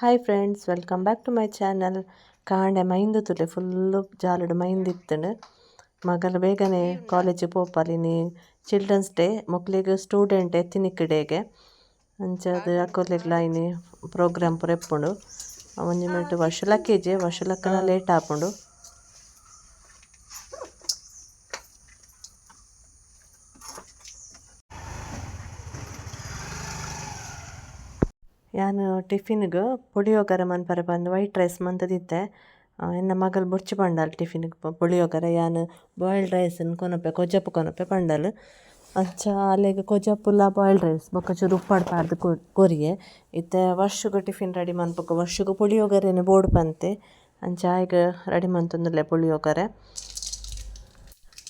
Hi friends welcome back to my channel ಕಾಂಡೆ ಮೈಂದು ತುಲೆ ಫುಲ್ಲು ಜಾಲುಡು ಮೈಂದು ಇತ್ತಂಡು ಮಗಲು ಬೇಗನೆ ಕಾಲೇಜ್ ಪೋಪಾಲಿನಿ. ಚಿಲ್ಡ್ರನ್ಸ್ ಡೇ ಮಕ್ಕಳಿಗೆ ಸ್ಟೂಡೆಂಟ್ ಎತ್ತಿನಿಕ್ ಡೇಗೆ ಅಂಚಾದ್ ಅಕ್ಕೊರ್ಲಿಗ್ಲ ಐನಿ ಪ್ರೋಗ್ರಾಮ್ ಪೂರ ಎಪ್ಪುಂಡು ಒಂಜಿ ಮಿನಿಟ್ ವರ್ಷ ಲಕ್ಕೇಜ್ ವರ್ಷ ಲೇಟ್ ಆಪುಂಡು. ಯಾನ್ ಟಿಫಿನ್ಗೆ ಪುಳಿಯೋಗರೆ ಮನ್ಪರೆ ಬಂದು ವೈಟ್ ರೈಸ್ ಮಂತುದಿತ್ತೆ ಎನ್ನ ಮಗಲ್ ಬೊರ್ಚಿ ಪಂಡಾಲ್ ಟಿಫಿನ್ಗೆ ಪುಳಿಯೋಗರೆ, ಯಾನ್ ಬಾಯ್ಲ್ಡ್ ರೈಸ್ ಕೊನೊಪೆ ಕೊಜಪ್ಪು ಕೊನಪೆ ಪಂಡಲ್. ಅಂಚ ಅಲೆಗ್ ಕೊಜ್ಜಪ್ಪುಲ ಬಾಯ್ಲ್ಡ್ ರೈಸ್, ಬೊಕ್ಕ ಚೂರು ಉಪ್ಪಾಡ್ ಪಾರ್ದ್ ಕೊ- ಕೊರಿಯೆ. ಇತ್ತೆ ವರ್ಷಗು ಟಿಫಿನ್ ರೆಡಿ ಮನ್ಪಕ್ಕ ವರ್ಷಗ ಪುಳಿಯೋಗರೆನೆ ಬೋಡು ಪಂತೆ. ಅಂಚ ಆಯ್ಗ್ ರೆಡಿ ಮಂತೊಂದುಲ್ಲೆ ಪುಳಿಯೋಗರೆ.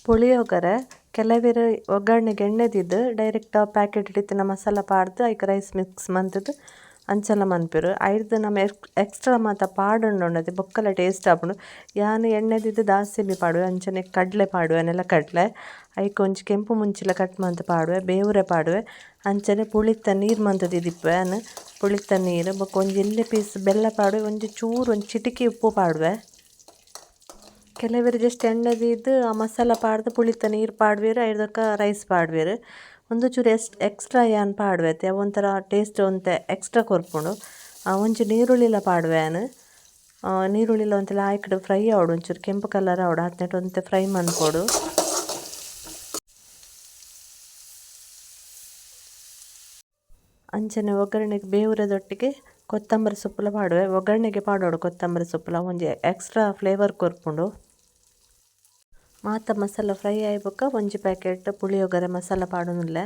ಪುಳಿಯೋಗರೆ ಕೆಲವೆರ್ ಒಗ್ಗರಣೆಗೆ ಎಣ್ಣೆದಿದ್ದು ದೀದ್ ಡೈರೆಕ್ಟ್ ಪ್ಯಾಕೆಟ್ ಇತ್ತಿನ ಮಸಾಲ ಪಾಡ್ದು, ಐಕ್ ರೈಸ್ ಮಿಕ್ಸ್ ಮಂತುದು. ಅಂಚೆಲ್ಲ ಮನ್ಪೆರ್. ಐರ್ದ್ ನಮ ಎಕ್ಸ್ಟ್ರಾ ಮಾತ ಪಾಡುಂಡು ಬೊಕ್ಕಲ ಟೇಸ್ಟ್ ಆಪುಂಡು ಯಾನ್ ಎಣ್ಣೆ ದೀದ್ ದಾಸಿಮಿ ಪಾಡುವೆ, ಅಂಚನೆ ಕಡ್ಲೆ ಪಾಡುವೆ, ನೆಲ ಕಡ್ಲೆ. ಐಕ್ ಒಂಜಿ ಕೆಂಪು ಮುಂಚಿಲ ಕಟ್ ಮಂತ್ ಪಾಡುವೆ, ಬೇವುರೆ ಪಾಡುವೆ. ಅಂಚನೆ ಪುಳಿತ್ತ ನೀರ್ ಮಂತ್ ದಿಪ್ಪುವೆ ಯಾನ್ ಪುಳಿತ್ತ ನೀರ್ ಬೊಕ ಒಂಜಿ ಪೀಸ್ ಬೆಲ್ಲ ಪಾಡುವೆ, ಒಂಜಿ ಚೂರು ಒಂಜಿ ಚಿಟಿಕೆ ಉಪ್ಪು ಪಾಡುವೆ. ಕೆಲವೆರ್ ಜಸ್ಟ್ ಎಣ್ಣೆ ದೀದ್ ಆ ಮಸಾಲ ಪಾಡ್ದ್ ಪುಳಿತ ನೀರ್ ಪಾಡ್ವೆರ್ ಐರ್ದಕ್ಕ ರೈಸ್ ಪಾಡ್ವೆರ್. ಒಂದು ಚೂರು ಎಸ್ಟ್ ಎಕ್ಸ್ಟ್ರಾ ಯಾನ್ ಪಾಡ್ವೆತೆ ಒಂಥರ ಟೇಸ್ಟ್ ಒಂತೆ ಎಕ್ಸ್ಟ್ರಾ ಕೊರ್ಪುಂಡು ಒಂಜಿ ನೀರುಳ್ಳಿಲ ಪಾಡ್ವೆ ಯಾನ್ ಆ, ನೀರುಳ್ಳಿಲ ಒಂತೆಲ್ಲ ಆಯ್ಕಡ್ ಫ್ರೈ ಆವಡು ಒಂಚೂರು ಕೆಂಪು ಕಲರ್ ಆವಡು ಹತ್ನೆಟ್ ಒಂತೆ ಫ್ರೈ ಮನ್ಪೊಡು ಅಂಚನೆ ಒಗ್ಗರಣೆಗೆ ಬೇವುರದೊಟ್ಟಿಗೆ ಕೊತ್ತಂಬರಿ ಸೊಪ್ಪುಲ ಪಾಡುವೆ ಒಗ್ಗರಣೆಗೆ ಪಾಡೋಡು ಕೊತ್ತಂಬರಿ ಸೊಪ್ಪುಲ ಒಂಜಿ ಎಕ್ಸ್ಟ್ರಾ ಫ್ಲೇವರ್ ಕೊರ್ಪುಂಡು ಮಾತ ಮಸಾಲ ಫ್ರೈ ಆಯ್ಬೊಕ್ಕ ಒಂಜಿ ಪ್ಯಾಕೆಟ್ ಪುಳಿಯೋಗರೆ ಮಸಾಲ ಪಾಡೊಂದುಲ್ಲೆ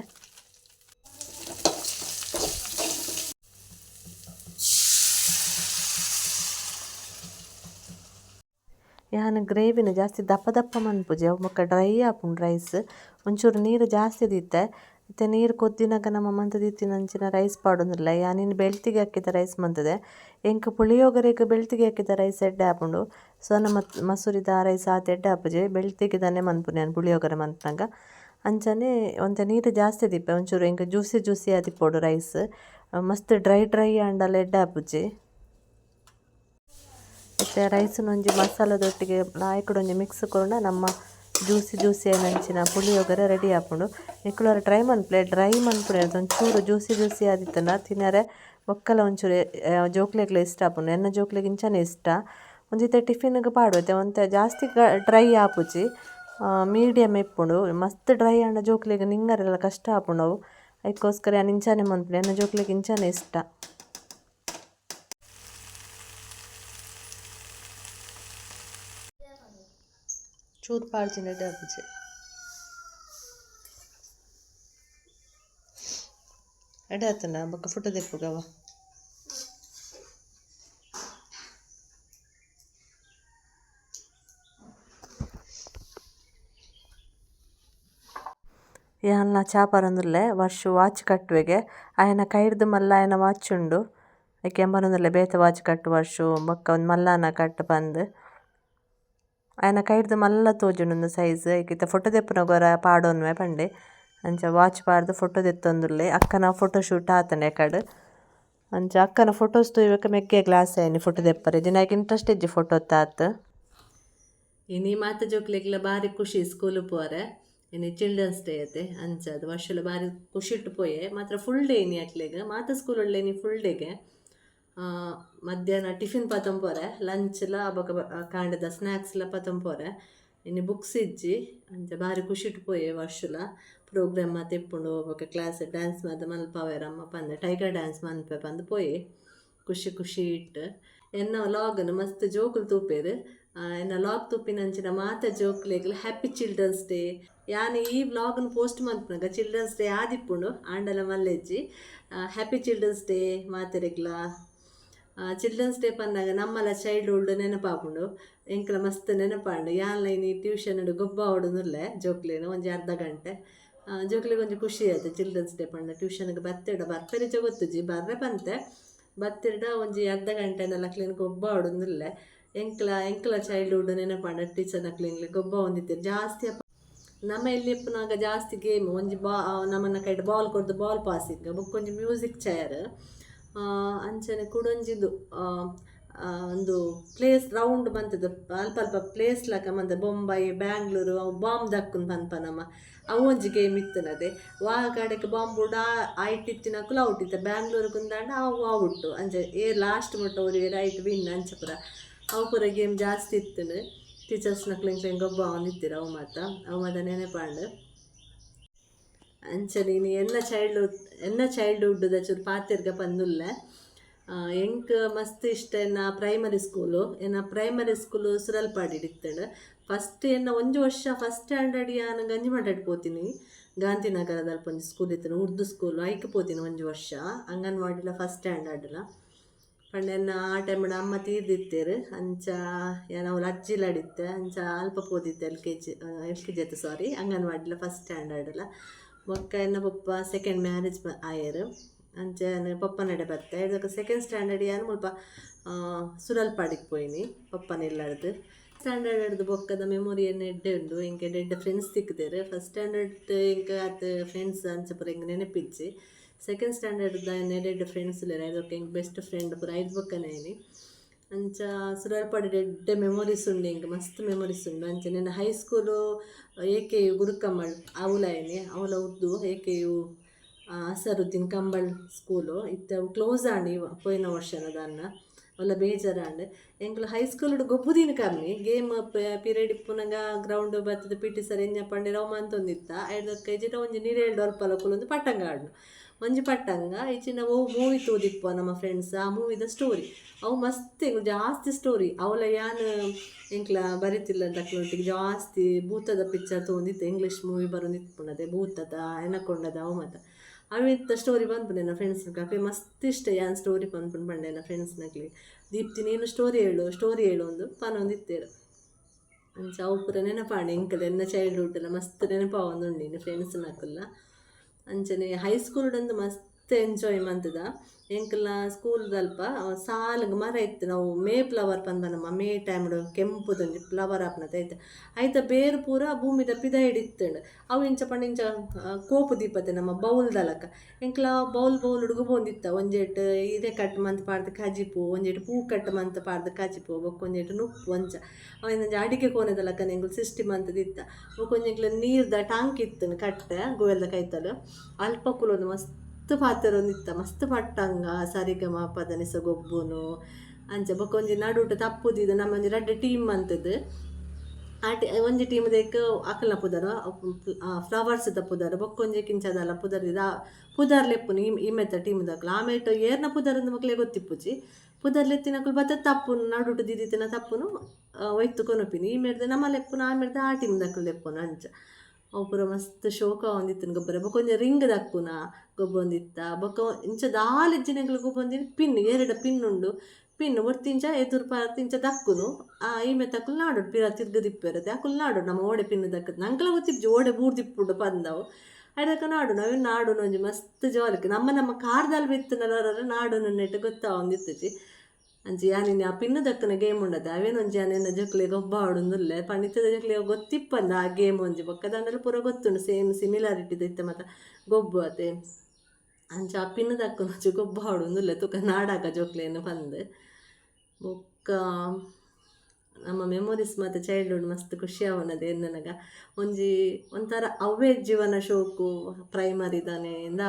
ಯಾನ್ ಗ್ರೇವಿನ ಜಾಸ್ತಿ ದಪ್ಪ ದಪ್ಪ ಮನ್ಪುಜೆ ಅವು ಬೊಕ ಡ್ರೈ ಆಪುಂಡು ರೈಸ್? ಒಂಚೂರು ನೀರು ಜಾಸ್ತಿ ದೀತೆ ಇತ್ತೆ ನೀರು ಕೊದ್ದಿನಾಗ ನಮ್ಮ ಮಂತದಿ ತಿನ್ನಂಚಿನ ರೈಸ್ ಪಾಡೊಂದುಲ್ಲ. ನೀನು ಬೆಳ್ತಿಗೆ ಹಾಕಿದ ರೈಸ್ ಮಂತದೆ ಎಂಕ ಪುಳಿಯೋಗರೆಗ್ ಬೆಳ್ತಿಗೆ ಹಾಕಿದ ರೈಸ್ ಎಡ್ಡೆ ಆಪುಂಡು ಸೊ ಮತ್ ಮಸೂರಿದ ರೈಸ್ ಆತ ಎಡ್ಡೆ ಹಾಪಜೆ. ಬೆಳ್ತಿಗೆ ತಾನೆ ಮನ್ಪುನೆ ನಾನು ಪುಳಿಯೋಗರೆ ಮಂತ್ನಾಗ. ಅಂಚನೆ ಒಂದು ನೀರು ಜಾಸ್ತಿ ದಿಪ್ಪೆ. ಒಂಚೂರು ಎಂಕ್ ಜ್ಯೂಸಿ ಜ್ಯೂಸಿ ಆದಿಪ್ಪೋಡು ರೈಸ್ ಮಸ್ತ್ ಡ್ರೈ ಡ್ರೈ ಆಂಡಲ ಎಡ್ಡೆ ಹಾಪುಜಿ. ಮತ್ತು ರೈಸ್ನೊಂಜಿ ಮಸಾಲದೊಟ್ಟಿಗೆ ಲಾಯ್ಕುಡು ಒಂಜಿ ಮಿಕ್ಸ್ ಕೊರೋಣ ನಮ್ಮ ಜ್ಯೂಸಿ ಜ್ಯೂಸಿ ನಂಚಿನ ಪುಳಿಯೋಗರೆ ರೆಡಿ ಆಪುಂಡು ನಿಕ್ಕುಲರ ಟ್ರೈ ಮನ್ಪುಲೆ ಡ್ರೈ ಮನ್ಪುನೆ ಒಂಚೂರು ಜ್ಯೂಸಿ ಜ್ಯೂಸಿ ಆದಿತ್ತಂಡ ತಿನ್ನರೆ ಒಕ್ಕಲ ಒಂಚೂರು ಆ, ಜೋಕ್ಲೆಗ್ಲ ಇಷ್ಟ ಆಪುಂಡು ಎನ್ನ ಜೋಕ್ಲೆಗ್ ಇಂಚನೆ ಇಷ್ಟ ಒಂಜಿತ್ತೆ ಟಿಫಿನ್ಗ್ ಪಾಡುತ್ತೆ ಒಂತೆ ಜಾಸ್ತಿ ಡ್ರೈ ಆಪುಜಿ ಮೀಡಿಯಮ್ ಇಪ್ಪುಂಡು ಮಸ್ತ್ ಡ್ರೈ ಆಂಡ ಜೋಕ್ಲೆಗ್ ನಿಂಗರೆಲ್ಲ ಕಷ್ಟ ಆಪುಂಡು ಅವು ಅದಕ್ಕೋಸ್ಕರ ನಾನು ಇಂಚಾನೆ ಮನ್ಪುನೆ ಎನ್ನ ಜೋಕ್ಲೆಗ್ ಇಂಚಾನೆ ಇಷ್ಟ ಪಾಡ್ಜಿನ ಡಬ್ಬುಜಿ ಎಡೆ ಆತನ ಬೊಕ್ಕ ಫೋಟೋ ತೆಪ್ಪುಗವ ಯಾನ್ಲ ಚಾಪರಂದುಲ್ಲೆ ವರ್ಷ ವಾಚ್ ಕಟ್ಟುವೆಗೆ ಆಯನ ಕೈರ್ದು ಮಲ್ಲ ಆಯನ ವಾಚ್ ಉಂಡು. ಐಕೆ ಎಂಬನೊಂದುಲ್ಲೆ ಬೇತೆ ವಾಚ್ ಕಟ್ಟು, ವರ್ಷ ಬೊಕ್ಕ ಒಂದು ಮಲ್ಲಾನ ಕಟ್ಟು ಪಂದ್ ಆಯನ ಕೈರ್ದು ಮಲ್ಲ ತೋಜುಂಡು ಸೈಜ್ ಐಕಿತ ಫೊಟೊ ದೆಪ್ಪುನ ಗೊರ ಪಾಡೊನ್ವೆ ಪಂಡೆ ಅಂಚ ವಾಚ್ ಪಾಡ್ದ್ ಫೋಟೋ ದೆತ್ತೊಂದುಲ್ಲೆ ಅಕ್ಕನ ಫೋಟೋ ಶೂಟ್ ಆತನೆ ಎಕಡ್ ಅಂಚ ಅಕ್ಕನ ಫೋಟೋಸ್ ತೂಯ್ಬೇಕು ಮೆಗ್ಗೆ ಗ್ಲಾಸ್ ಆಯ್ನಿ ಫೋಟೋ ದೆಪ್ಪರೆ ದಿನಾಕ್ ಇಂಟ್ರೆಸ್ಟ್ ಇಜ್ಜಿ ಫೋಟೋ ತಾತ್ ಇನಿ ಮಾತ ಜೋಕ್ಲೆಗ್ಲ ಬಾರಿ ಖುಷಿ ಸ್ಕೂಲ್ ಪೋರೆ ಇನಿ ಚಿಲ್ಡ್ರನ್ಸ್ ಡೇ ಅಂಚ ಅಂಚದು ವರ್ಷಲ ಬಾರಿ ಖುಷಿ ಇಟ್ಟು ಪೋಯೆ ಮಾತ್ರ ಫುಲ್ ಡೇ ಇನಿ ಅಕ್ಲೆಗ್ ಮಾತ ಸ್ಕೂಲ್ ಒಳ್ಳೆ ಫುಲ್ ಡೇಗೆ ಮಧ್ಯಾಹ್ನ ಟಿಫಿನ್ ಪತಂಪೋರೆ ಲಂಚ್ಲ ಬೊಕ ಕಾಂಡದ ಸ್ನ್ಯಾಕ್ಸ್ಲ ಪತಂಪೋರೆ ಇನ್ನು ಬುಕ್ಸ್ ಇಜ್ಜಿ ಅಂಚ ಬಾರಿ ಖುಷಿ ಇಟ್ಟು ಪೋಯೆ ವರ್ಷಲ ಪ್ರೋಗ್ರಾಮ್ ಮಾತ ಇಪ್ಪುಂಡು ಬೊಕ ಕ್ಲಾಸ್ ಡ್ಯಾನ್ಸ್ ಮಾತ ಮಲ್ಪಾವೆರ ಅಮ್ಮ ಪಂದ ಟೈಗರ್ ಡ್ಯಾನ್ಸ್ ಮನ್ಪೆ ಪಂದ್ ಪೋಯೆ. ಖುಷಿ ಖುಷಿ ಇಟ್ಟು, ಎನ್ನ ಲಾಗ್ನ್ ಮಸ್ತ್ ಜೋಕುಲು ತೂಪೇರ್. ಎನ್ನ ಲಾಗ್ ತೂಪಿನಂಚಿನ ಮಾತ ಜೋಕ್ಲೆಗ್ಲ ಹ್ಯಾಪಿ ಚಿಲ್ಡ್ರನ್ಸ್ ಡೇ ಯಾನ್ ಈ ವ್ಲಾಗ್ನ ಪೋಸ್ಟ್ ಮನ್ಪುನಗ ಚಿಲ್ಡ್ರನ್ಸ್ ಡೇ ಆದಿಪ್ಪುಂಡು, ಆಂಡಲ ಮಲ್ಲೆಜ್ಜಿ. ಹ್ಯಾಪಿ ಚಿಲ್ಡ್ರನ್ಸ್ ಡೇ ಮಾತೆರೆಗ್ಲ. ಚಿಲ್ಡ್ರನ್ಸ್ ಡೇ ಪಂದಾಗ ನಮ್ಮಲ ಚೈಲ್ಡ್ಹುಡ್ ನೆನಪಾಪುಂಡು ಎಂಕಲ ಮಸ್ತ್ ನೆನಪಾಂಡು. ಯಾನ್ಲೈನ್ ಈ ಟ್ಯೂಷನ್ ಗೊಬ್ಬ ಆವಡುನುಲ್ಲೆ ಜೋಕ್ಲೇನು ಒಂಜಿ ಅರ್ಧ ಗಂಟೆ. ಜೋಕ್ಲಿಗೆ ಒಂಜಿ ಖುಷಿ ಆಯ್ತು ಚಿಲ್ಡ್ರನ್ಸ್ ಡೇ ಪಂಡ. ಟ್ಯೂಷನ್ಗೆ ಬತ್ತೆಡ ಬರ್ಪೆರೆ ಗೊತ್ತುಜಿ ಬರ್ರೆ ಪಂತೆ. ಬತ್ತಿಡ ಒಂಜಿ ಅರ್ಧ ಗಂಟೆನೆಲ್ಲ ಕ್ಲೀನ್ ಗೊಬ್ಬ ಆವಡುನುಲ್ಲೆ ಎಂಕ್ಲ ಎಂಕ್ಲ ಚೈಲ್ಡ್ಹುಡ್ ನೆನಪಾಂಡ ಟೀಚರ್ ನಕ್ಲಿಂಗ್ಲಿ ಗೊಬ್ಬ ಹೊಂದಿತ್ತು ಜಾಸ್ತಿ ನಮ್ಮ ಇಲ್ಲಿ ಇಪ್ಪುನಾಗ ಜಾಸ್ತಿ ಗೇಮ್ ಒಂಜಿ ಬಾ ನಮ್ಮನ್ನ ಕೈಟ್ ಬಾಲ್ ಕೊಡ್ದು ಬಾಲ್ ಪಾಸಿಂಗ್ ಬುಕ್ ಒಂಜಿ ಮ್ಯೂಸಿಕ್ ಚೇರ್ ಅಂಚನೆ ಕುಡೊಂಜಿದು ಒಂದು ಪ್ಲೇಸ್ ರೌಂಡ್ ಬಂತದ್ದು ಅಲ್ಪ ಅಲ್ಪ ಪ್ಲೇಸ್ ಲಕ ಮಂತ ಬೊಂಬೈ ಬ್ಯಾಂಗ್ಳೂರು ಅವು ಬಾಂಬ್ ದಕ್ಕುನ್ ನಮ್ಮ. ಅವು ಒಂಜಿ ಗೇಮ್ ಇತ್ತನದೆ ವಾ ಕಡೆಗೆ ಬಾಂಬ್ ಉಡ ಐಟ್ ಇತ್ತಿನಕುಲು ಔಟ್ ಇತ್ತ. ಬ್ಯಾಂಗ್ಳೂರು ಕುಂದಾಂಡ ಅವು ಔಟ್ ಅಂಚೆ ಏ ಲಾಸ್ಟ್ ಮಟ್ಟ ಅವ್ರು ರೈಟ್ ವಿನ್ ಅಂಚ ಪುರ. ಅವು ಪುರ ಗೇಮ್ ಜಾಸ್ತಿ ಇತ್ತುನು ಟೀಚರ್ಸ್ನ ಕ್ಲಿಂಗ್ ಕ್ಲಿಂಗ್ ಒಬ್ಬ ಅವನಿತ್ತಿರ ಅವು ಮಾತ ಅವು ಮಾತ ನೆನಪಾಂಡು. ಅಂಚನೆ ನೀ ಎನ್ನ ಎನ್ನ ಚೈಲ್ಡ್ಹುಡ್ ಚೂರು ಪಾತಿರ್ಗ ಪಂದುಲ್ಲ ಎಂಕ್ ಮಸ್ತ್ ಇಷ್ಟ ಎನ್ನ ಪ್ರೈಮರಿ ಸ್ಕೂಲು ಎನ್ನ ಪ್ರೈಮರಿ ಸ್ಕೂಲು ಸುರಲ್ಪಾಡಿ ಇತ್ತಂಡು ಫಸ್ಟ್ ಎನ್ನ ಒಂದು ವರ್ಷ ಫಸ್ಟ್ ಸ್ಟ್ಯಾಂಡರ್ಡ್ ಯಾನ್ ಗಂಜಿ ಗಾಂಧಿ ಗಾಂಧಿನಗರದಲ್ಲಿ ಒಂಜಿ ಸ್ಕೂಲ್ ಇತ್ತು ಉರ್ದು ಸ್ಕೂಲ್ ಐಕ್ ಪೋತೀನಿ ಒಂದು ವರ್ಷ. ಅಂಗನವಾಡಿಲ ಫಸ್ಟ್ ಸ್ಟ್ಯಾಂಡರ್ಡ್ಲ ಪಂಡೆನ್ನ ಆ ಟೈಮ್ ಅಮ್ಮ ತೀರ್ದಿತ್ತೇರು. ಅಂಚ ಏನ ಅಜ್ಜಿ ಲಡಿತ್ತೆ, ಅಂಚ ಅಲ್ಪ ಪೋದಿತ್ತೆ L K G L K G sorry ಅಂಗನವಾಡಿಲ first ಸ್ಟ್ಯಾಂಡರ್ಡ್ಲ ಬೊಕ್ಕ ಪಪ್ಪ ಸೆಕೆಂಡ್ ಮ್ಯಾರೇಜ್ ಆಯರು ಅಂಚೆ ಪಪ್ಪ ನಡೆ ಬರ್ತೆ ಇದಕ್ಕೆ ಸೆಕೆಂಡ್ ಸ್ಟ್ಯಾಂಡರ್ಡ್ ಯಾರು ಮುಲ್ಪ ಸುರಲ್ಪಾಡಿಗೆ ಪೋಯಿನಿ ಪಪ್ಪನ ಇಲ್ಲಾರ್ದು ಸ್ಟ್ಯಾಂಡರ್ಡ್ ಹಿಡ್ದು ಬೊಕ್ಕದ ಮೆಮೊರಿ ಏನು ಎಡ್ಡೆ ಉಂಡು ಹಿಂಗೆ ಎಡ್ಡೆ ಫ್ರೆಂಡ್ಸ್ ಸಿಕ್ಕಿದ್ದಾರೆ ಫಸ್ಟ್ ಸ್ಟ್ಯಾಂಡರ್ಡ್ ಇಂಕ ಆತ ಫ್ರೆಂಡ್ಸ್ ಅಂಚ ಪುರ ಹಿಂಗೆ ನೆನಪಿಚ್ಚಿ ಸೆಕೆಂಡ್ ಸ್ಟ್ಯಾಂಡರ್ಡ್ ಎಡ್ಡೆ ಫ್ರೆಂಡ್ಸ್ ಇಲ್ಲ ಇದಕ್ಕೆ ಹಿಂಗೆ ಬೆಸ್ಟ್ ಫ್ರೆಂಡ್ ಪುರ ಐದು ಬೊಕ್ಕನೇನಿ ಅಂಚ ಸುರಲ್ಪಾಡಿ ಎಡ್ಡೆ ಮೆಮೊರೀಸ್ ಉಂಡು ಹಿಂಗೆ ಮಸ್ತ್ ಮೆಮೊರೀಸ್ ಉಂಡು ಅಂಚ ನನ್ನ ಹೈ ಸ್ಕೂಲು ಏಕೆ ಯು ಗುರುಕಮ್ಮಳ್ ಅವಲಾಯನಿ ಅವಲ ಉರ್ದು ಏಕೆ ಯು ಅಸರುದ್ದೀನ್ ಕಂಬಳ್ ಸ್ಕೂಲು ಇತ್ತ ಕ್ಲೋಸ್ ಆಂಡ್ ಇವ ಪೋಯಿನ ವರ್ಷನದ ಅನ್ನ ಒಲ್ಲ ಬೇಜಾರಾಂಡ್ ಎಂಕ್ಲು ಹೈ ಸ್ಕೂಲ್ ಗೊಬ್ಬುದಿನ ಕಮ್ಮಿ ಗೇಮ್ ಪೀರಿಯಡ್ ಇಪ್ಪುನಗ ಗ್ರೌಂಡ್ ಬರ್ತದೆ ಪಿ ಟಿ ಸರ್ ಎಂಜ ಪಂಡೆ ರೌಮಾಂತ ಒಂದಿತ್ತ ಐದಕ್ಕೆ ಇಜಿಟ ಒಂಜಿ ನೀರೇಳು ಅಲ್ಪ ಕುಲೊಂದು ಪಟ್ಟಂಗ ಆಡ್ನು ಒಂಜಿ ಪಟ್ಟಂಗ ಈಚಿನ ಮೂವಿ ತೋದಿಪ್ಪ ನಮ್ಮ ಫ್ರೆಂಡ್ಸ್ ಆ ಮೂವಿದ ಸ್ಟೋರಿ ಅವು ಮಸ್ತ್ ಜಾಸ್ತಿ ಸ್ಟೋರಿ ಅವಲ ಯಾನ್ ಎಂಕ್ಲ ಬರೀತಿಲ್ಲ ಅಂತಕ್ಲೊಟ್ಟಿಗೆ ಜಾಸ್ತಿ ಭೂತದ ಪಿಕ್ಚರ್ ತೊಗೊಂಡಿತ್ತು ಇಂಗ್ಲೀಷ್ ಮೂವಿ ಬರೋದಿತ್ತು ಭೂತದ, ಎನಕೊಂಡದ ಅವು ಮತ್ತ ಅವಿತ್ತ ಸ್ಟೋರಿ ಬಂದ್ಪುನೆ ನನ್ನ ಫ್ರೆಂಡ್ಸ್ ಕಾಪೆ ಮಸ್ತ್ ಇಷ್ಟ, ಯಾನ್ ಸ್ಟೋರಿ ಬಂದ್ಪುನ್ ಬಂಡೆ ನನ್ನ ಫ್ರೆಂಡ್ಸ್ ನಕ್ಲಿ ದೀಪ್ತಿ, ನೀನು ಸ್ಟೋರಿ ಹೇಳು ಸ್ಟೋರಿ ಹೇಳು ಒಂದು ಪನೊಂದಿತ್ತೇರು ಅಂಚ ಅವು ಪೂರ ನೆನಪಾಂಡೆ ಎಂಕಲ್ ಎನ್ನ ಚೈಲ್ಡ್ಹುಡ್ ಎಲ್ಲ ಮಸ್ತ್ ನೆನಪಾವ ಒಂದು ಉಂಡಿನ ಫ್ರೆಂಡ್ಸ್ ನಕಲ್ಲ ಅಂಚನೆ ಹೈ ಸ್ಕೂಲ್ಡಂದು ಮಸ್ತ್ ಎಂಜಾಯ್ ಮಂತದ. ಎಂಕಲ್ನ ಸ್ಕೂಲ್ದಲ್ಪ ಸಾಲಿಗೆ ಮರ ಇತ್ತು. ನಾವು ಮೇ ಫ್ಲವರ್ ಪಂದನಮ್ಮ ಮೇ ಟೈಮ್ಡು ಕೆಂಪುದೊಂದು ಫ್ಲವರ್ ಆಪ್ನದ ಐತೆ ಆಯ್ತ ಬೇರು ಪೂರ ಭೂಮಿದ ಪಿದ ಹಿಡಿತ್ತಂಡು. ಅವು ಇಂಚ ಪಂಡ ಇಂಚ ಕೋಪು ದೀಪತೆ ನಮ್ಮ ಬೌಲ್ ದಲಕ ಎಂಕ್ಲ ಬೌಲ್ ಬೌಲ್ ಹುಡುಗ ಬಂದಿತ್ತ. ಒಂಜೆಟ್ ಇದೆ ಕಟ್ ಮಂತ್ ಪಾಡ್ದು ಕಾಜಿಪು ಒಂಜೇಟ್ ಪೂ ಕಟ್ ಮಂತ್ ಪಾಡ್ದು ಕಾಜಿಪು ಬೊಕ್ಕ ಒಂಜೇಟ್ ನುಪ್ಪು ಒಂಚ ಅವಂಜ ಅಡಿಕೆ ಕೋನೆದಲಕ ನೆಂಗ್ಲು ಸಿಸ್ಟಿ ಮಂತದಿತ್ತ ಒಂಜೆಂಕ್ಲ ನೀರ್ದ ಟಾಂಕ್ ಇತ್ತು ಕಟ್ಟೆ, ಗೋವೆಲ್ದ ಕೈತಲು. ಅಲ್ಪ ಕುಲೋದು ಮಸ್ತ್ ಪಾತ್ರ ಒಂದಿತ್ತ ಮಸ್ತ್ ಪಟ್ಟಂಗ ಸರಿಗಮ, ಪದನಿಸ, ಗೊಬ್ಬುನು, ಅಂಚ ಬೊಕೊಂಜಿ ನಡುಟ ತಪ್ಪುದಿದ್ದು ನಮ್ಮೊಂಜಿ ರೆಡ್ ಟೀಮ್ ಅಂತದ್ದು ಆ ಟಿ, ಒಂಜಿ ಟೀಮ್ ದೇಕ್ ಅಕಲ್ನ ಪುದರ್ ಫ್ಲವರ್ಸ್ ದ ಪುದರ್ ಬೊಕ್ಕೊಂಜಿ ಕಿಂಚದಲ್ಲ ಪುದರ್ ಇದ ಪುದರ್ ಲೆಪ್ಪುನು ಈ ಇಮ್ಮೆತ್ತ ಟೀಮ್ ದಕ್ಲ ಆಮೇಲೆ ಏರ್ನ ಪುದರ್ ಮಕ್ಕಳೇ ಗೊತ್ತಿಪ್ಪುಜಿ ಪುದರ್ ಲೆತ್ತಿನಕುಲು ಬತ್ತ ತಪ್ಪುನು, ನಡುಟು ದಿದಿತ್ತಿನ ತಪ್ಪುನು ಒಯ್ತು ಕೊನಪಿನಿ. ಈ ಮೇಡ್ದೆ ನಮ್ಮ ಲೆಪ್ಪುನು, ಆ ಮೇಡ್ದೆ ಆ ಟೀಮ್ ದಕ್ಕಲು ಲೆಪ್ಪುನು ಅಂಚ. ಅವು ಪೂರ ಮಸ್ತ್ ಶೋಕ ಒಂದಿತ್ತು ಗೊಬ್ಬರ ಒಂದು ರಿಂಗ್ ದಕ್ಕುನ, ಗೊಬ್ಬ ಒಂದಿತ್ತ. ಬೊಕ್ಕ ಇಂಚ ದಾಲಿಜ್ಜಿನಗಳು ಗೊಬ್ಬ ಒಂದಿನ, ಪಿನ್, ಎರಡು ಪಿನ್ ಉಂಡು. ಪಿನ್ ಒತ್ತಿಂಚ ಎದುರು ಪಾರ್ತಿಂಚ ದಕ್ಕುನು. ಆ, ಈಮೆ ತಕ್ಕಲು ನಾಡೋಡು, ಪಿರ ದಿಪ್ಪೆರೆ. ಅಕ್ಕಲು ನಾಡೋಡು, ನಮ್ಮ ಓಡೆ ಪಿನ್ ದಕ್ಕದ. ನಂಕಲ ಗೊತ್ತಿಪ್ಪು ಓಡೆ ಬೂರ್ದಿಪ್ಪುಡು ಬಂದವು ಅದಕ್ಕ ನಾಡು, ನಾವೇ ನಾಡು ಒಂಜಿ ಮಸ್ತ್ ಜೋಲಿಕ್ಕೆ ನಮ್ಮ ನಮ್ಮ ಕಾರ್ದಲ್ಲಿ ಬಿತ್ತು ನಾಡು ನೆಟ್ಟು ಗೊತ್ತಾ ಒಂದಿತ್ತಜಿ. ಅಂಚಿ ಯಾನಿನ ಆ ಪಿನ್ನು ದಕ್ಕನ ಗೇಮ್ ಉಂಡದ? ಅವೇನು ಒಂಜಿ ಯಾನಿನ ಜೊಕ್ಲೆ ಗೊಬ್ಬ ಆಡುಂದುಲ್ಲೆ? ಪಂಡಿತದ ಜೊಕ್ಲೆ ಗೊತ್ತಿಪ್ಪಂದ ಆ ಗೇಮ್ ಒಂಜಿ ಬೊಕ್ಕ ದಂಡಲ ಪೂರ ಗೊತ್ತುಂಡು ಸೇಮ್ ಸಿಮಿಲಾರಿಟಿ ಇತ್ತೆ ಮಾತ. ಗೊಬ್ಬು ಅತೆ. ಅಂಚ ಆ ಪಿನ್ನು ದಕ್ಕನ ಒಂಜಿ ಗೊಬ್ಬ ಆಡುಂದುಲ್ಲೆ? ತುಕ ನಾಡಾಕ ಜೋಕ್ಲೇನು ಬಂದು ಬೊಕ್ಕ ನಮ್ಮ ಮೆಮೊರೀಸ್ ಮತ್ತು ಚೈಲ್ಡ್ಹುಡ್ ಮಸ್ತ್ ಖುಷಿ ಅವನದೆ ನನಗ. ಒಂಜಿ, ಒಂಥರ ಅವೇ ಜೀವನ ಶೋಕು ಪ್ರೈಮರಿದಾನೆ ಇಂದ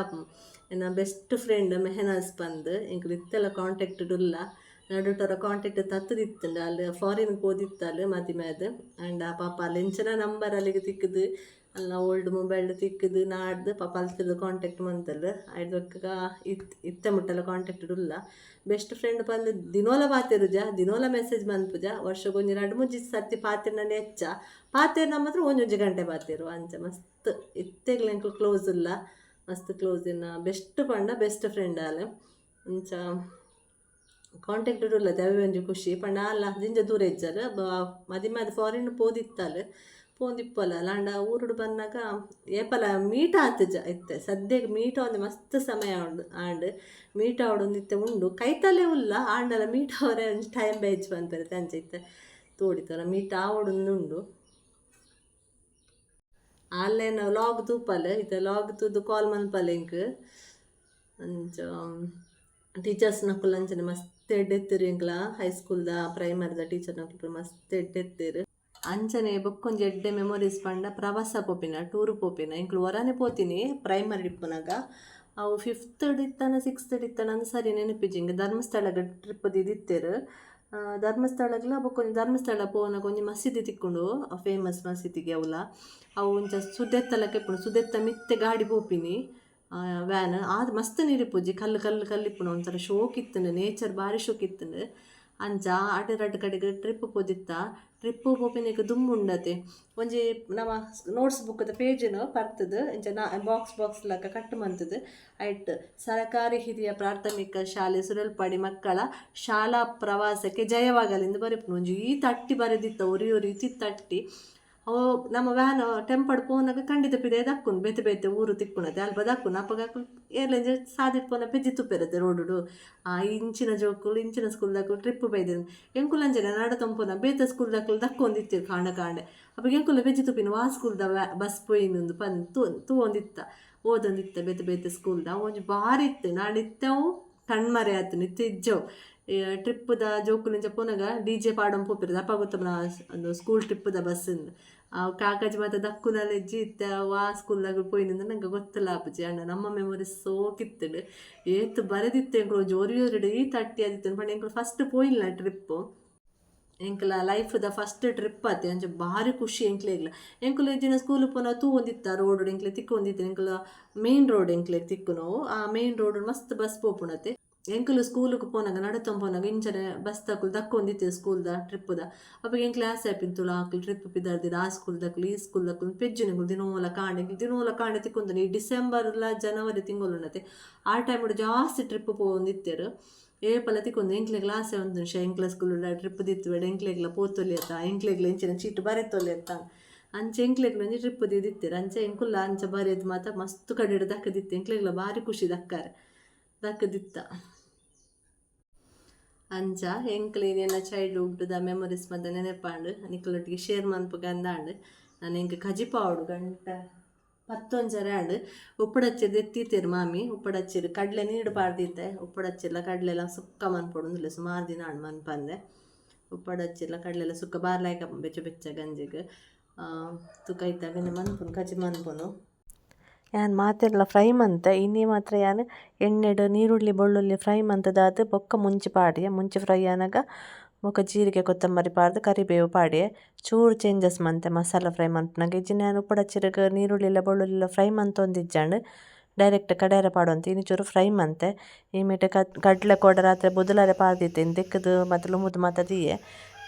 ಎನ್ನ ಬೆಸ್ಟ್ ಫ್ರೆಂಡ್ ಮೆಹನಾಸ್ ಬಂದು ಎಂಕ್ ಇತ್ತೆಲ್ಲ ಕಾಂಟ್ಯಾಕ್ಟ್ ಡುಲ್ಲ. ನಡುಟರ ಕಾಂಟ್ಯಾಕ್ಟ್ ತತ್ತದಿತ್ತಲ್ಲ, ಅಲ್ಲಿ ಫಾರಿನ್ ಹೋದಿತ್ತಲ್ಲ ಮದಿ ಮ್ಯಾದ ಆ್ಯಂಡ್ ಆ ಪಾಪ ಅಲ್ಲಿ ಎಂಚನ ನಂಬರ್ ಅಲ್ಲಿಗೆ ತಿಕ್ಕದು, ಅಲ್ಲ ಓಲ್ಡ್ ಮೊಬೈಲ್ ತಿಕ್ಕದು, ನಾಡ್ದು ಪಾಪ ಅಲ್ತಿದ್ದು ಕಾಂಟ್ಯಾಕ್ಟ್ ಮಂತಲ್ಲ ಐದಕ್ಕ ಇತ್, ಇತ್ತ ಮುಟ್ಟಲ್ಲ ಕಾಂಟ್ಯಾಕ್ಟ್ ಇಲ್ಲ ಬೆಸ್ಟ್ ಫ್ರೆಂಡ್ ಬಂದು ದಿನೋಲ ಪಾತೆರುಜ, ದಿನೋಲ ಮೆಸೇಜ್ ಬಂದ್ಪುಜ ವರ್ಷಗೊಂಜಿ ಎರಡು ಮುಜ್ಜಿ ಸರ್ತಿ ಪಾತೆರ್ ನನ್ನ ಹೆಚ್ಚ ಪಾತೆರ್ ನಮ್ಮ ಹತ್ರ ಒಂಜೊಂಜಿ ಗಂಟೆ ಪಾತೆರು, ಅಂಚ ಮಸ್ತ್ ಇತ್ತೆಗ್ಲ ಕ್ಲೋಸ್ ಇಲ್ಲ. ಮಸ್ತ್ ಕ್ಲೋಸ್ ಇನ್ನ ಬೆಸ್ಟ್ ಪಂಡ ಬೆಸ್ಟ್ ಫ್ರೆಂಡ್ ಅಲ್ಲ ಅಂಚ ಕಾಂಟ್ಯಾಕ್ಟ್ ಇಲ್ಲ ಅವೆ ಒಂಜಿ ಖುಷಿ. ಪಂಡ ಅಲ್ಲ, ಜಿಂಜ ದೂರ ಇಜ್ಜಲ್ ಮದಿ ಮದಿ ಫಾರಿನ್ ಪೋದಿತ್ತಲ್ಲ. ಪೋಂದಿಪ್ಪಲ್ಲ ಲಾಂಡ ಊರುಡು ಬಂದಾಗ ಏಪಲ ಮೀಟ ಆತಜ ಇತ್ತೆ. ಸದ್ಯಕ್ಕೆ ಮೀಟ ಒಂದು ಮಸ್ತ್ ಸಮಯ ಉಂಡು ಆಂಡ್ ಮೀಟ ಆವೊಂದು ಇತ್ತೆ ಉಂಡು. ಕೈತಲ್ಲೇ ಉಲ್ಲ, ಆಂಡಲ ಮೀಟ ಅವರೇ ಒಂಜಿ ಟೈಮ್ ಬೇಜ್ ಬಂತಾರೆ ಅಂಚ ಇತ್ತೆ. ತೋಡಿತರ ಮೀಟ ಆವಡೊಂದು ಉಂಡು. ಆನ್ಲೈನ್ ಲಾಗ್ ತೂಪಲ್ ಇತ್ತೆ ಲಾಗ್ ತೂದು ಕಾಲ್ ಮನ್ಪಲ್ ಇಂಕ್. ಟೀಚರ್ಸ್ ನಕುಲು ಅಂಚನೆ ಮಸ್ತ್ ಎಡ್ಡೆತ್ತಿರು ಎಂಕ್ಲ ಹೈಸ್ಕೂಲ್ದ ಪ್ರೈಮರಿದ ಟೀಚರ್ ನಕುಲು ಮಸ್ತ್ ಎಡ್ಡೆತ್ತಿರು ಅಂಚನೆ ಬೊಕ್ಕೊಂಜಿ ಎಡ್ಡೆ ಮೆಮೊರೀಸ್ ಪಂಡ ಪ್ರವಾಸ ಪೋಪಿನ ಟೂರ್ ಪೋಪಿನ. ಇಂಕ್ಲು ವರಾನೆ ಪೋತೀನಿ ಪ್ರೈಮರಿ ಇಪ್ಪುನಗ ಅವು ಫಿಫ್ತ್ ಇತ್ತನ ಸಿಕ್ಸ್ತ್ ಇತ್ತನ, ಅಂದ್ ಸರಿ ನೆನಪಿಜಿಂಗ್ ಧರ್ಮಸ್ಥಳಗ್ ಟ್ರಿಪ್ ದಿತ್ತೇರು ಧರ್ಮಸ್ಥಳಗ್ಲ ಬೊಕ್ಕೊಂಜಿ ಧರ್ಮಸ್ಥಳ ಪೋನ ಕೊಂಜಿ ಮಸೀದಿ ತಿಕ್ಕೊಂಡು ಫೇಮಸ್ ಮಸೀದಿಗೆ ಅವಲ. ಅವು ಒಂಚ ಸುದೆತ್ತಲಕ್ಕೆ ಸುದೆತ್ತ ಮಿತ್ತೆ ಗಾಡಿ ಪೋಪಿನಿ. ವ್ಯಾನ್ ಆದ್ ಮಸ್ತ್ ಪೂಜಿ. ಕಲ್ಲು ಕಲ್ಲು ಕಲ್ಲಿಪ್ಪುನ ಒಂಥರ ಶೋಕ್ ಇತ್ತುಂಡು ನೇಚರ್ ಭಾರಿ ಶೋಕ್ ಇತ್ತುಂಡು ಅಂಚ ಆಟೆ, ರಡ್ಡ್ ಕಡೆಗ್ ಟ್ರಿಪ್ ಪೋದಿತ್ತ ಟ್ರಿಪ್ ದುಮ್ಮು ದುಂಬುಂಡತೆ ಒಂಜಿ ನಮ ನೋಟ್ಸ್ ಬುಕ್ದ ಪೇಜ್ನು ಪರ್ತದ. ಇಂಚ ನಾ ಬಾಕ್ಸ್ ಬಾಕ್ಸ್ ಲಕ್ಕ ಕಟ್ ಮಂತದ. ಐಟ್ ಸರಕಾರಿ ಹಿರಿಯ ಪ್ರಾಥಮಿಕ ಶಾಲೆ ಸುರಲ್ಪಾಡಿ ಮಕ್ಕಳ ಶಾಲಾ ಪ್ರವಾಸಕ್ಕೆ ಜಯವಾಗಲೆಂದು ಬರೆಪುನು. ಒಂಜಿ ಈ ತಟ್ಟಿ ಬರೆದಿತ್ತ ಒರಿ ಒರಿ ತಟ್ಟಿ ಅವು ನಮ್ಮ ವ್ಯಾನ್ ಟೆಂಪಡ್ ಪೋನಾಗ ಖಂಡಿತ ಪಿದೆ ದಕ್ಕುನು ಬೇತೆ ಬೇತೆ ಊರು ತಿಕ್ಕುನತೆ ಅಲ್ಪ ದಕ್ಕುನು ಅಪ್ಪಗ ಏರ್ಲೆಂಜ ಸಾದಿಟ್ ಪೋನ ಪೆಜ್ಜಿ ತುಪ್ಪಿರುತ್ತೆ ರೋಡುಡು ಆ, ಇಂಚಿನ ಜೋಕುಲು ಇಂಚಿನ ಸ್ಕೂಲ್ ದಕ್ಕುಲು ಟ್ರಿಪ್ ಬೈದೆನು ಎಂಕುಲಂಜನ ನಡ ತಂಪೋನ ಬೇತ ಸ್ಕೂಲ್ ದಕ್ಕುಲು ದಕ್ಕೊಂದಿತ್ತಿರು ಕಾಂಡ ಕಾಂಡೆ ಅಪ್ಪ ಎಂಕುಲ ಪೆಜ್ಜಿ ತುಪ್ಪಿನ ವಾ ಸ್ಕೂಲ್ದ ಬಸ್ ಪೋಯಿನೊಂದು ಪನ್, ತೂ ಒಂದಿತ್ತ, ಓದೊಂದಿತ್ತ ಬೇತೆ ಬೇತೆ ಸ್ಕೂಲ್ದ ಒಂಜಿ ಬಾರಿ ಇತ್ತು ನಾಡಿತ್ತವು ಕಣ್ಮರೆ ಆತು ನಿತ್ಯ ಇಜ್ಜವು. ಟ್ರಿಪ್ಪುದ ಜೋಕುಲಿಂಚ ಪೋನಾಗ ಡಿ ಜೆ ಪಾಡೊಂ ಪೋಪಿರದು ಅಪ್ಪ ಗೊತ್ತಮ್ಮ ಒಂದು ಸ್ಕೂಲ್ ಟ್ರಿಪ್ಪುದ ಬಸ್ಸಿಂದ ಕಾಕಾಜಿ ಮಾತ ದಕ್ಕುನಲ ಇಜ್ಜಿ ಇತ್ತ ವಾ ಸ್ಕೂಲ್ದಾಗ ಪೋಯಿನಿಂದ ನಂಗೆ ಗೊತ್ತಲ್ಲ ಅಪ್ಪಜಿ, ಅಣ್ಣ, ನಮ್ಮ ಮೆಮೊರಿ ಸೋಕಿತ್ತು ಏತ್ ಬರೆದಿತ್ತು ಎಂಕ್ಲು ಜೋರಿ ಜೋರಿಡು ಈ ತಟ್ಟಿ ಆದಿತ್ತು ಪಂಡ ಎಂಕ್ಲು ಫಸ್ಟ್ ಪೋಯಿಲ್ಲ ಟ್ರಿಪ್ಪು ಎಂಕ್ಲ ಲೈಫ್ದ ಫಸ್ಟ್ ಟ್ರಿಪ್ ಆತೆ ಅಂಚ ಭಾರಿ ಖುಷಿ ಎಂಕ್ಲೆಗ್ಲ ಎಂಕುಲು ಇಜ್ಜಿನ ಸ್ಕೂಲ್ ಪೋನ ತೂ ಒಂದಿತ್ತ ರೋಡ್ ಎಂಕ್ಲೆ ತಿಕ್ಕು ಒಂದಿತ್ತು ಎಂಕ್ಲ ಮೇನ್ ರೋಡ್ ಎಂಕ್ಲೆ ತಿಕ್ಕು ನಾವು. ಆ ಮೇನ್ ರೋಡ್ ಮಸ್ತ್ ಬಸ್ ಪೋಪುಣತೆ. ಎಂಕುಲು ಸ್ಕೂಲ್ಗೆ ಪೋನಾಗ ನಡತೊಂದು ಪೋನಾಗ ಇಂಚನೆ ಬಸ್ ತಕುಲು ದಕ್ಕೊಂದಿತ್ತೆ ಸ್ಕೂಲ್ದ ಟ್ರಿಪ್ಪುದ. ಅಪ್ಪಗೆ ಎಂಕ್ಲೆ ಆಸೆ ಆಪಿಂತುಲ ಆಕುಲು ಟ್ರಿಪ್ ಪಿದಾರ್ದಿರ ಆ ಸ್ಕೂಲ್ ದಕ್ಕಲು ಈ ಸ್ಕೂಲ್ ದಕ್ಕಲು ಪೆಜ್ಜಿನಗಳು ದಿನೋಲ ಕಾಂಡೆ ದಿನೋಲ ಕಾಂಡೆ ತಿಕ್ಕೊಂದು ಈ ಡಿಸೆಂಬರ್ಲ ಜನವರಿ ತಿಂಗೊಲುನತೆ ಆ ಟೈಮ್ ಜಾಸ್ತಿ ಟ್ರಿಪ್ ಪೋವೊಂದಿತ್ತೆರ್. ಏಪಲ ತಿಕ್ಕೊಂದು ಎಂಕ್ಲೆ ಕ್ಲಾಸ್ ಒಂದು ಎಂಕ್ಲ ಸ್ಕೂಲ್ ಟ್ರಿಪ್ ದಿತ್ತುಬೇಡ ಎಂಕ್ಲೆಗ್ಲ ಪೋತೊಲಿ ಅತ್ತ, ಎಂಕ್ಲೆಗ್ಲ ಇಂಚಿನ ಚೀಟ್ ಬರೆತೊಲಿ ಅತ್ತ. ಅಂಚೆ ಎಂಕ್ಲೆಗ್ಲ ಒಂಜಿ ಟ್ರಿಪ್ ದಿತ್ತಿರು ಅಂಚೆ ಎಂಕುಲ್ಲ ಅಂಚೆ ಬರೆಯೋದು ಮಾತ್ರ ಮಸ್ತ್ ಕಡೆ ದಕ್ಕದಿತ್ತು, ಎಂಕ್ಲೆಗ್ಲ ಭಾರಿ ಖುಷಿ ದಕ್ಕಾರೆ, ದಕ್ಕದಿತ್ತ. ಅಂಚ ಎಂಕ್ಲೆ ನನ್ನ ಚೈಲ್ಡ್ಹುಡ್ದ ಮೆಮೊರೀಸ್ ಮದ್ದ ನೆನಪಾಂಡು ನಿಕ್ಲೊಟ್ಟಿಗೆ ಶೇರ್ ಮನ್ಪುಗ ಅಂದಾಂಡು ನಾನು ಎಂಕ್ ಕಜಿಪಾವಡು ಗಂಟ ಪತ್ತೊಂಜರೆ ಆಂಡ್ ಉಪ್ಪುಡಚ್ಚಿರ್ದು ಎತ್ತಿತ್ತೇರು ಮಾಮಿ ಉಪ್ಪುಡಚ್ಚಿರು ಕಡ್ಲೆ ನೀಡು ಪಾಡ್ದಿತ್ತೆ ಉಪ್ಪುಡಚ್ಚಿರ್ಲ ಕಡ್ಲೆಲ್ಲ ಸುಕ್ಕ ಮನ್ಪೊಡು ಸುಮಾರು ದಿನ ಆಂಡ್ ಮನ್ಪಂದೆ ಉಪ್ಪುಡಚ್ಚಿರ್ಲ ಕಡಲೆಲ್ಲ ಸುಕ್ಕ ಬಾರ್ಲಾಯ್ಕ ಬೆಚ್ಚ ಬೆಚ್ಚ ಗಂಜಿಗೆ ತೂಕ ಇತ್ತಾಗ ಮನ್ಪುನು ಕಜಿ ಮನ್ಪುನು ಯಾನ್ ಮಾತೆರ್ಲ ಫ್ರೈ ಮಂತೆ, ಇನ್ನಿ ಮಾತ್ರ ಯಾನ್ ಎಣ್ಣೆಡ್, ನೀರುಳ್ಳಿ, ಬೆಳ್ಳುಳ್ಳಿ ಫ್ರೈ ಮಂತುದಾದ್ ಬೊಕ್ಕ ಮುಂಚಿ ಪಾಡ್ಯೆ. ಮುಂಚಿ ಫ್ರೈ ಆನಗ ಬೊಕ ಜೀರಿಗೆ, ಕೊತ್ತಂಬರಿ ಪಾಡ್ದ್ ಕರಿಬೇವು ಪಾಡ್ಯೆ. ಚೂರು ಚೇಂಜಸ್ ಮಂತೆ ಮಸಾಲ ಫ್ರೈ ಮನ್ಪುನಗ ಇಜ್ಜಿಂಡ ಯಾನ್ ಉಪ್ಪುಡಚ್ಚಿರ್ಗ್ ನೀರುಳ್ಳಿಲ, ಬೆಳ್ಳುಳ್ಳಿಲ ಫ್ರೈ ಮಂತೊಂದಿಜ್ಜಾಂಡ್ ಡೈರೆಕ್ಟ್ ಕಡಾಯರ ಪಾಡೊಂತೆ ಇನ್ನು ಚೂರು ಫ್ರೈ ಮಂತೆ. ಈ ಮೇಟ್ ಕಡ್ಲೆ ಕೊಡ ರಾತ್ರಿ ಬುದಲಾರೆ ಪಾರ್ದಿತ್ತೆನ್ ದಿಕ್ಕದು ಮತ್ತು ಲುಮುದು ಮಾತ ದೀಯೆ.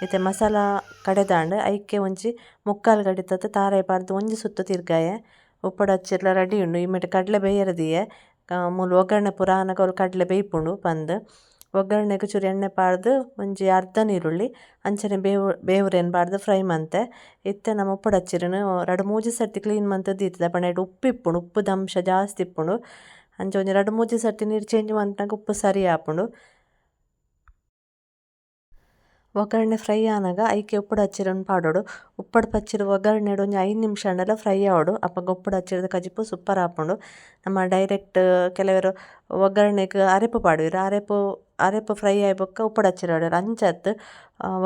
ಇತ್ತೆ ಮಸಾಲ ಕಡೆದಾಂಡ್ ಐಕೆ ಒಂಜಿ ಮುಕ್ಕಾಲು ಗಡಿತತ್ ತಾರಾಯಿ ಪಾಡ್ದ್ ಒಂಜಿ ಸುತ್ತ ತಿರ್ಗಾಯೆ. ಹಚ್ಚಿರ್ಲ ರೆಡಿ ಉಂಡು. ಕಡ್ಲೆ ಬೇಯರೆ ದಿಯೆ ಮೂಲು ಒಗ್ಗರಣೆ ಪೂರ ಆನಗ ಅವ್ಲು ಕಡ್ಲೆ ಬೇಯ್ಪುಂಡು ಪಂದ್. ಒಗ್ಗರಣೆಗ್ ಚೂರು ಎಣ್ಣೆ ಪಾಡ್ದು ಒಂಜಿ ಅರ್ಧ ನೀರುಳ್ಳಿ, ಅಂಚನೆ ಬೇವು, ಬೇವುರೆನ್ ಪಾಡ್ದು ಫ್ರೈ ಮಂತೆ. ಇತ್ತೆ ನಮ ಉಪ್ಪುಡು ಹಚ್ಚಿರನು ರಡ್ಡ್ ಮೂಜಿ ಸರ್ತಿ ಕ್ಲೀನ್ ಮಂತುದು ದೀತಿದ ಪಂಡ ಉಪ್ಪು ಇಪ್ಪುಂಡು ಉಪ್ಪುದ ಅಂಶ ಜಾಸ್ತಿ ಇಪ್ಪುಂಡು. ಅಂಚ ಒಂಜಿ ರಡ್ಡ್ ಮೂಜಿ ಸರ್ತಿ ನೀರು ಚೇಂಜ್ ಮನ್ಪುನಗ ಉಪ್ಪು ಸರಿ ಆಪುಂಡು. ಒಗ್ಗರಣೆ ಫ್ರೈ ಆನಗ ಐಕೆ ಉಪ್ಪುಡು ಹಚ್ಚಿರನ್ ಪಾಡೋಡು. ಉಪ್ಪಡ್ ಪಚ್ಚಿರ್ ಒಗ್ಗರಣೆಡು ಒಂಜಿ ಐದು ನಿಮಿಷ ಆಂಡಲ ಫ್ರೈ ಆವಡು. ಅಪ್ಪಗ ಉಪ್ಪುಡು ಹಚ್ಚಿರ್ದ ಕಜಿಪ್ಪು ಸೂಪರ್ ಆಪುಂಡು. ನಮ್ಮ ಡೈರೆಕ್ಟ್ ಕೆಲವೆರ್ ಒಗ್ಗರಣೆಗ್ ಅರೆಪು ಪಾಡುವೆರ್. ಅರೆಪು ಅರೆಪು ಫ್ರೈ ಆಯಿ ಬೊಕ್ಕ ಉಪ್ಪುಡು ಹಚ್ಚಿರೊಡೆರ್ ಅಂಚತ್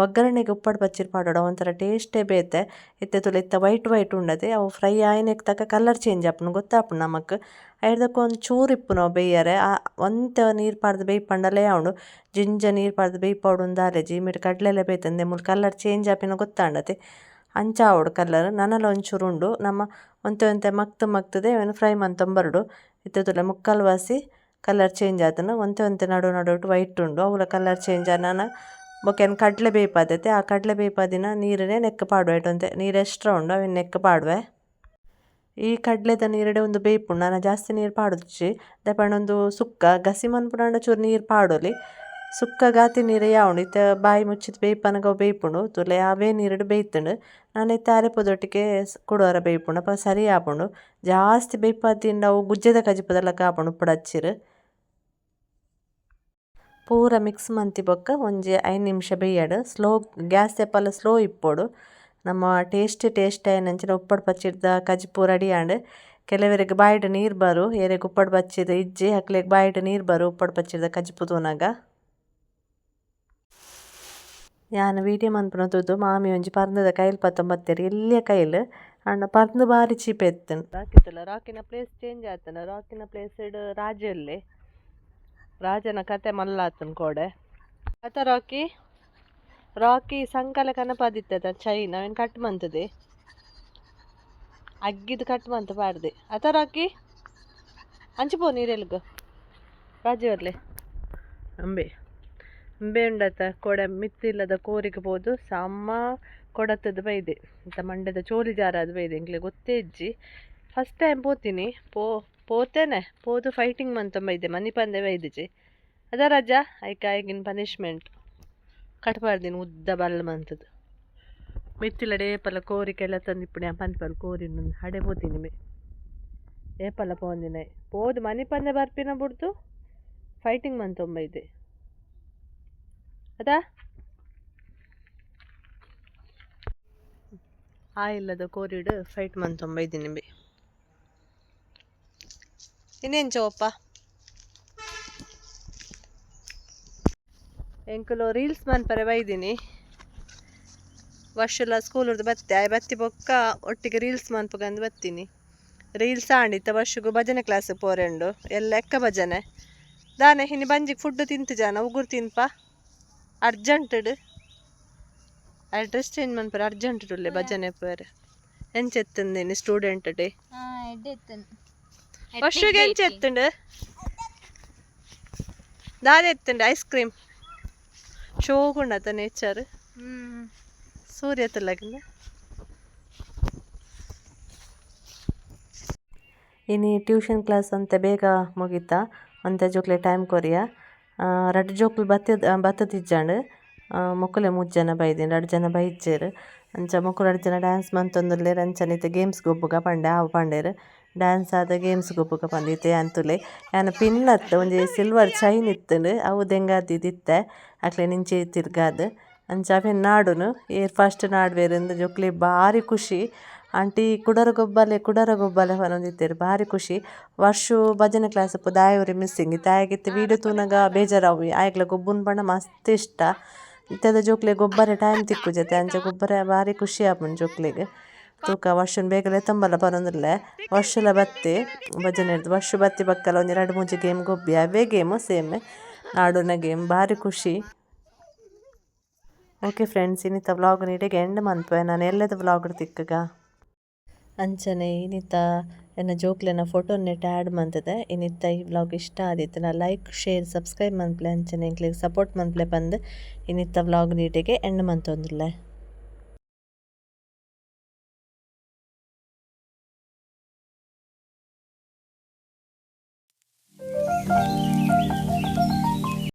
ಒಗ್ಗರಣೆಗ್ ಉಪ್ಪಡ್ ಬಚ್ಚಿರ್ ಪಾಡೋಡು ಒಂಥರ ಟೇಸ್ಟೇ ಬೇತೆ. ಇತ್ತೆ ತುಲ ಇತ್ತ ವೈಟ್ ವೈಟ್ ಉಂಡದೆ, ಅವು ಫ್ರೈ ಆಯಿನೆಗ್ ತಕ್ಕ ಕಲರ್ ಚೇಂಜ್ ಆಪುಂಡು ಗೊತ್ತಾಪುಂಡು ನಮಕ್. ಐರ್ದಕ್ಕ ಒಂದ್ ಚೂರು ಇಪ್ಪುನು ಅವು ಬೇಯರೆ ಒಂತೆ ನೀರು ಪಾಡ್ದು ಬೇಯ್ಪಂಡಲೇ ಅವನು. ಜಿಂಜ ನೀರು ಪಾಡ್ದು ಬೇಯ್ಪಾಡು ದಾಲೆಜಿ ಮಿಟ್ ಮೇಟ್ ಬೇತಂದೆ ಮೂಲು ಕಲರ್ ಚೇಂಜ್ ಆಪಿನ ಗೊತ್ತಾಂಡತೆ. ಅಂಚ ಅವಡು ಕಲರ್ ನನಲ ಒಂಚೂರು ಉಂಡು. ನಮ್ಮ ಒಂತೆ ಒಂತೆ ಮಕ್ತು ಮಕ್ತದೆ ಅವನು ಫ್ರೈ ಮಂತೊಂಬರುಡು. ಇತ್ತೆ ತುಲೆ ಮುಕ್ಕಾಲ್ ವಾಸಿ ಕಲರ್ ಚೇಂಜ್ ಆತುಂಡು ಒಂತೆ ಒಂತೆ ನಡು ನಡುಟ್ ವೈಟ್ ಉಂಡು. ಅವುಲ ಕಲರ್ ಚೇಂಜ್ ಆನನ ಬೊಕೆನ್ ಕಡ್ಲೆ ಬೇಯ್ಪಾದೆತೆ ಆ ಕಡ್ಲೆ ಬೇಯ್ಪಾದಿನ ನೀರುನೆ ನೆಕ್ಕ್ ಪಾಡುವೆ ಒಂತೆ ನೀರು ಎಕ್ಸ್ಟ್ರಾ ಉಂಡು ಅವೆನ್ ನೆಕ್ಕ್ ಪಾಡುವೆ. ಈ ಕಡ್ಲೆದ ನೀರಡೆ ಒಂದು ಬೇಯ್ಪುಂಡು ನನ ಜಾಸ್ತಿ ನೀರು ದಾಯೆಪಂಡ ಒಂದು ಸುಕ್ಕ, ಗಸಿ ಮನ್ಪುನಾಂಡ ಚೂರು ನೀರು ಪಾಡೊಲಿ. ಸುಕ್ಕ ಗಾತಿ ನೀರು ಯಾವುಂಡು ಇತ್ತ ಬಾಯಿ ಮುಚ್ಚಿದ ಬೇಯ್ಪನಗ ಬೇಯ್ಪುಂಡು ತುಲೆ ಅವೇ ನೀರಡು ಬೇಯ್ತುಂಡು ನಾನ್ ಇತ್ತೆ ಅರೆಪುದೊಟ್ಟಿಗೆ ಕೊಡೋರ ಬೇಯ್ಪುಂಡು ಅಪ್ಪ ಸರಿ ಆಪುಂಡು. ಜಾಸ್ತಿ ಬೇಯ್ಪಾದಿಂದ ಅವು ಗುಜ್ಜದ ಕಜಿಪದಲ್ಲ ಕಾಪುಂಡು ಉಪ್ಪುಡು ಹಚ್ಚಿರ್ ಪೂರ ಮಿಕ್ಸ್ ಮಂತಿ ಬೊಕ್ಕ ಒಂಜಿ ಐದು ನಿಮಿಷ ಬೇಯಡ್. ಸ್ಲೋ ಗ್ಯಾಸ್ ಎಪ್ಪಲ ಸ್ಲೋ ಇಪ್ಪೊಡು. ನಮ್ಮ ಟೇಸ್ಟ್ ಟೇಸ್ಟ್ ಆಯಿನಂಚಿನ ಉಪ್ಪಡ್ ಪಚ್ಚಿರ್ದ ಕಜಿಪು ರೆಡಿ ಆಂಡ್ ಕೆಲವರಿಗೆ ಬಾಯಿಡ್ ನೀರು ಬರು, ಏರೆಗ್ ಉಪ್ಪಡ್ ಬಚ್ಚಿದ ಇಜ್ಜಿ ಅಕ್ಲೆಗ್ ಬಾಯಿಡ್ ನೀರು ಬರು, ಉಪ್ಪಡ್ ಬಚ್ಚಿದ ಕಜ್ಜಿ ತೂನಗ ಯಾನ್ ವೀಡಿಯೋ ಮನ್ಪುನ ತೂದು ಮಾಮಿ ಒಂಜಿ ಪರ್ಂದದ ಕೈಲ್ ಪತ್ತೊಂಬತ್ತೇರಿ ಎಲ್ಲಿಯ ಕೈಲ್. ಆಂಡ ಪರ್ಂದ್ ಬಾರಿ ಚೀಪ್ ಎತ್ತುಂಡು ರಾಕಿತ್ತಲ್ಲ ರಾಕಿನ ಪ್ಲೇಸ್ ಚೇಂಜ್ ಆತನ ರಾಕಿನ ಪ್ಲೇಸ್ ರಾಜ್ಯಲ್ಲೇ. ರಾಜನ ಕತೆ ಮಲ್ಲಾತನ ಕೋಡೆ. ಅತ ರಾಕಿ ರಾಕಿ ಸಂಕಲ ಕನಪಾದಿತ್ತದ ಚೈನ್ ಅವೇನ್ ಕಟ್ ಮಂತದೆ ಅಗ್ಗಿದ್ ಕಟ್ ಮಂತ ಪಾಡ್ದೆ ಅತ ರಾಕಿ ಅಂಚಿಪೋ ನೀರೆಲ್ಗ? ರಾಜವರ್ಲೆ ಅಂಬೆ. ಅಂಬೆ ಉಂಡತ ಕೊಡೆ ಮಿತ್ತಿಲ್ಲದ ಕೋರಿಗೆ ಪೋದು ಸಮ್ಮ ಕೊಡತ್ತದ ಬೈದೆ. ಇಂತ ಮಂಡ್ಯದ ಚೋಲಿ ಜಾರ ಬೈದೆ ಎಂಕ್ಲೆ ಗೊತ್ತೇ ಇಜ್ಜಿ. ಫಸ್ಟ್ ಟೈಮ್ ಪೋತೀನಿ. ಪೋ. ಪೋತೇನೆ, ಪೋದು ಫೈಟಿಂಗ್ ಮಂತ ಇದೆ, ಮನಿ ಪಂದೆ ಬೈದಿಜಿ ಅದ ರಜ? ಐಕ ಐಗಿನ ಪನಿಷ್ಮೆಂಟ್ ಕಟ್ಬಾರ್ದಿನ ಉದ್ದ ಬಲ್ಲ ಮಂತದ್ದು. ಮಿತ್ತಿಲ ಏಪಲ ಕೋರಿ ತಂದು ಇಪ್ಪಣೆ ಪನ್ಪಲ್ ಕೋರಿ ಹಡೆ ಪೋತೀನಿ ಮೇ. ಏಪಲ ಪೋಂದಿನ. ಪೋದು ಮನಿ ಪಂದೆ ಬರ್ಪಿನ ಬಿಡ್ದು ಫೈಟಿಂಗ್ ಮಂತೊಂಬೈದೆ ಅದಾ? ಆ ಇಲ್ಲದ ಕೋರಿಡ್ ಫೈಟ್ ಮಂತೊಂಬೈದಿನಿ ಬಿ ಇನ್ನೇನು ಜೋಪ ಎಂಕುಲು ರೀಲ್ಸ್ ಮನ್ಪರೆ ಬೈದಿನಿ. ವರ್ಷಲ ಸ್ಕೂಲರ್ದು ಬತ್ತೆ ಆಯ್ ಬತ್ತಿ ಬೊಕ್ಕ ಒಟ್ಟಿಗೆ ರೀಲ್ಸ್ ಮನ್ಪಗಂದು ಬತ್ತೀನಿ. ರೀಲ್ಸ್ ಆಂಡಿತ್ತ ವರ್ಷಗೂ ಭಜನೆ ಕ್ಲಾಸ್ ಪೋರೆಂಡು ಎಲ್ಲ ಎಕ್ಕ ಭಜನೆ. ದಾನೆ ಹಿನಿ ಬಂಜಿಗೆ ಫುಡ್ ತಿಂತು ಜಾನ ಉಗುರು ತಿನ್ಪ. ಅರ್ಜೆಂಟಡ್ ಅಡ್ರೆಸ್ ಚೇಂಜ್ ಮನ್ಪರೆ ಅರ್ಜೆಂಟ್ ಉಲ್ಲೆ ಭಜನೆ ಪೋರೆ. ಎಂಚೆತ್ತಂದೇನಿ ಸ್ಟೂಡೆಂಟ್ ಡೇ? ವರ್ಷಗೆ ಎಂಚೆತ್ತುಂಡು ದಾದ ಎತ್ತುಂಡು ಐಸ್ ಕ್ರೀಮ್ ಶೋಗುಂಡತ ನೇಚರ್ ಸೂರ್ಯ ಇನ್ನು ಇನಿ ಟ್ಯೂಷನ್ ಕ್ಲಾಸ್ ಅಂತ ಬೇಗ ಮುಗಿತ ಅಂತ ಜೋಕ್ಲೆ ಟೈಮ್ ಕೊರಿಯ ರಡ್ ಜೋಕ್ಲು ಬತ್ತದ ಬತ್ತದಿಜ್ಜಂಡ್ ಮೊಕ್ಕಲೆ ಮೂರು ಜನ ಬೈದಿನ ರಡ್ಡ್ ಜನ ಬೈಜ್ಜೇರು ಅಂಚ ಮೊಕ್ಕಲು ರಡ್ಡ್ ಜನ ಡ್ಯಾನ್ಸ್ ಮಂತೊಂದುಲ್ಲೆರ್ ಅಂಚನೆ ಇತ್ತೆ ಗೇಮ್ಸ್ ಗೊಬ್ಬುಗ ಪಂಡೆ ಆವು ಪಂಡೆರ್ ಡ್ಯಾನ್ಸ್ ಆದ್ ಗೇಮ್ಸ್ ಗೊಬ್ಬುಗ ಪಂದಿತೆ ಅಂತುಲೆ. ಯಾನ್ ಪಿನ್ನತ್ತ್, ಒಂಜಿ ಸಿಲ್ವರ್ ಚೈನ್ ಇತ್ತುಂಡು, ಅವು ದೆಂಗಾದ್ ದಿತ್ತೆ ಅಕ್ಲೆ ಇಂಚಿ ತಿರ್ಗಾದ್. ಅಂಚ ಅವೆನ್ ನಾಡುನು, ಏರ್ ಫಸ್ಟ್ ನಾಡ್ವೆರ್ ಜೊಕ್ಲೆ ಬಾರಿ ಖುಷಿ. ಆಂಟಿ ಕುಡರ ಗೊಬ್ಬಲೆ ಕುಡರ ಗೊಬ್ಬಲೆ ಪನೊಂದಿತ್ತೆರ್ ಬಾರಿ ಖುಷಿ. ವರ್ಷು ಭಜನೆ ಕ್ಲಾಸ್ ಇಪ್ಪು ದಾಯವ್ರಿ ಮಿಸ್ಸಿಂಗ್ ಇತ್ತೆ ಆಯೆಗಿತ್ತೆ ವೀಡಿಯೋ ತೂನಗ ಬೇಜಾರಾವು ಆಯೆಗ್ಲ ಗೊಬ್ಬುನ್ ಪಂಡ ಮಸ್ತ್ ಇಷ್ಟ. ಇತ್ತೆದ ಜೋಕ್ಲೆ ಗೊಬ್ಬರೆ ಟೈಮ್ ತಿಕ್ಕುಜತೆ, ಅಂಚ ಗೊಬ್ಬರೆ ಬಾರಿ ಖುಷಿ ಆಪುಂಡು ಜೋಕ್ಲೆಗ್. ತೂಕ, ವರ್ಷನ್ ಬೇಗಲೆ ತಂಬಲ ಬರೊಂದುಲ್ಲೆ ವರ್ಷಲ ಬತ್ತಿ ಭಜನೆರ್ದು ವರ್ಷ ಬತ್ತಿ ಬಕ್ಕಲ, ಒಂದು ಎರಡು ಮೂಜಿ ಗೇಮ್ ಗೊಬ್ಬಿ, ಅವೇ ಗೇಮು ಸೇಮ್. ಆಡೋಣ ಗೇಮ್, ಭಾರಿ ಖುಷಿ. ಓಕೆ ಫ್ರೆಂಡ್ಸ್ ಇನ್ನಿತ ವ್ಲಾಗ್ ನೀಡಿಗೆ ಎಂಡ್ ಮನ್ಪೆ ನಾನು ಎಲ್ಲದ ವ್ಲಾಗ್ ತಿಕ್ಕಗ? ಅಂಚನೆ, ಇನ್ನಿತ ಎನ್ನ ಜೋಕ್ಲೆನ ಫೋಟೋ ನೆಟ್ ಆ್ಯಡ್ ಮಂತದೆ ಇನ್ನಿತ್ತ ಈ ವ್ಲಾಗ್ ಇಷ್ಟ ಆದಿತ್ತು, ನಾ ಲೈಕ್ ಶೇರ್ ಸಬ್ಸ್ಕ್ರೈಬ್ ಮನ್ಪ್ಲೆ ಅಂಚನೆ. ಇಂಕ್ಲಿಗೆ ಸಪೋರ್ಟ್ ಮನ್ಪ್ಲೆ ಬಂದು ಇನ್ನಿತ್ತ ವ್ಲಾಗ್ ನೀಟಿಗೆ ಎಂಡ್ ಮಂತೊಂದುಲ್ಲೆ